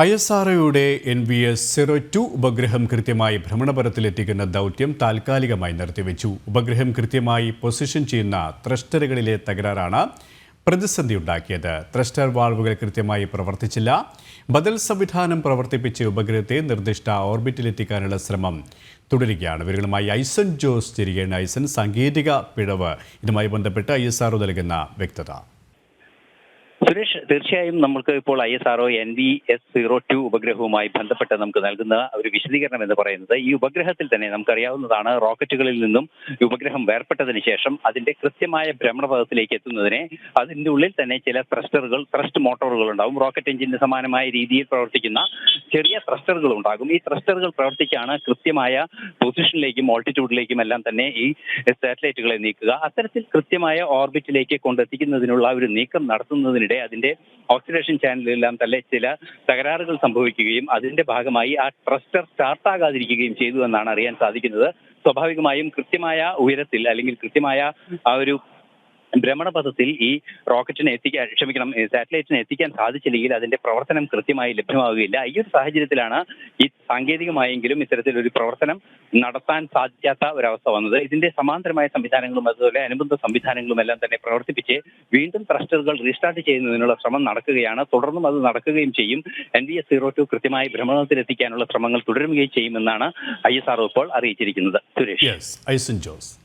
I S R ഒയുടെ N V S zero two ഉപഗ്രഹം കൃത്യമായി ഭ്രമണപരത്തിലെത്തിക്കുന്ന ദൗത്യം താൽക്കാലികമായി നിർത്തിവെച്ചു. ഉപഗ്രഹം കൃത്യമായി പൊസിഷൻ ചെയ്യുന്ന ത്രസ്റ്ററുകളിലെ തകരാറാണ് പ്രതിസന്ധി ഉണ്ടാക്കിയത് ത്രസ്റ്റർ വാൾവുകൾ കൃത്യമായി പ്രവർത്തിച്ചില്ല. ബദൽ സംവിധാനം പ്രവർത്തിപ്പിച്ച് ഉപഗ്രഹത്തെ നിർദ്ദിഷ്ട ഓർബിറ്റിലെത്തിക്കാനുള്ള ശ്രമം തുടരുകയാണ്. ഇവരുമായി ഐസൻ ജോസ് തിരികെയാണ് ഐസൻ സാങ്കേതിക പിഴവ്. ഇതുമായി ബന്ധപ്പെട്ട് ഐ എസ് ആർഒ നൽകുന്ന വ്യക്തത. സുരേഷ് തീർച്ചയായും നമുക്ക് ഇപ്പോൾ I S R O N V S zero two ഉപഗ്രഹവുമായി ബന്ധപ്പെട്ട് നമുക്ക് നൽകുന്ന ഒരു വിശദീകരണം എന്ന് പറയുന്നത് ഈ ഉപഗ്രഹത്തിൽ തന്നെ നമുക്കറിയാവുന്നതാണ് റോക്കറ്റുകളിൽ നിന്നും ഉപഗ്രഹം വേർപെട്ടതിന് ശേഷം അതിന്റെ കൃത്യമായ ഭ്രമണപഥത്തിലേക്ക് എത്തുന്നതിനെ അതിന്റെ ഉള്ളിൽ തന്നെ ചില ത്രസ്റ്ററുകൾ ത്രസ്റ്റ് മോട്ടോറുകൾ ഉണ്ടാവും. റോക്കറ്റ് എഞ്ചിന് സമാനമായ രീതിയിൽ പ്രവർത്തിക്കുന്ന ചെറിയ ത്രസ്റ്ററുകൾ ഉണ്ടാകും ഈ ത്രസ്റ്ററുകൾ പ്രവർത്തിക്കാണ് കൃത്യമായ പൊസിഷനിലേക്കും ഓൾട്ടിറ്റ്യൂഡിലേക്കും എല്ലാം തന്നെ ഈ സാറ്റലൈറ്റുകളെ നീക്കുക. അത്തരത്തിൽ കൃത്യമായ ഓർബിറ്റിലേക്ക് കൊണ്ടെത്തിക്കുന്നതിനുള്ള ഒരു നീക്കം നടത്തുന്നതിനിടെ അതിന്റെ ഓക്സിഡേഷൻ ചാനലിലെല്ലാം തന്നെ ചില തകരാറുകൾ സംഭവിക്കുകയും അതിന്റെ ഭാഗമായി ആ ട്രസ്റ്റർ സ്റ്റാർട്ടാകാതിരിക്കുകയും ചെയ്തു എന്നാണ് അറിയാൻ സാധിക്കുന്നത്. സ്വാഭാവികമായും കൃത്യമായ ഉയരത്തിൽ അല്ലെങ്കിൽ കൃത്യമായ ആ ഒരു ഭ്രമണപഥത്തിൽ ഈ റോക്കറ്റിനെ എത്തിക്കാൻ ക്ഷമിക്കണം സാറ്റലൈറ്റിനെ എത്തിക്കാൻ സാധിച്ചില്ലെങ്കിൽ അതിന്റെ പ്രവർത്തനം കൃത്യമായി ലഭ്യമാവുകയില്ല. ഈ ഒരു സാഹചര്യത്തിലാണ് ഈ സാങ്കേതികമായെങ്കിലും ഇത്തരത്തിലൊരു പ്രവർത്തനം നടത്താൻ സാധിക്കാത്ത ഒരവസ്ഥ വന്നത്. ഇതിന്റെ സമാന്തരമായ സംവിധാനങ്ങളും അതുപോലെ അനുബന്ധ സംവിധാനങ്ങളും എല്ലാം തന്നെ പ്രവർത്തിപ്പിച്ച് വീണ്ടും ത്രസ്റ്ററുകൾ റീസ്റ്റാർട്ട് ചെയ്യുന്നതിനുള്ള ശ്രമം നടക്കുകയാണ്. തുടർന്നും അത് നടക്കുകയും ചെയ്യും. N D S zero two കൃത്യമായി ഭ്രമണത്തിലെത്തിക്കാനുള്ള ശ്രമങ്ങൾ തുടരുകയും ചെയ്യുമെന്നാണ് ഐ എസ് ആർ ഇപ്പോൾ അറിയിച്ചിരിക്കുന്നത്. സുരേഷ്. ഐസൻ ജോസ്.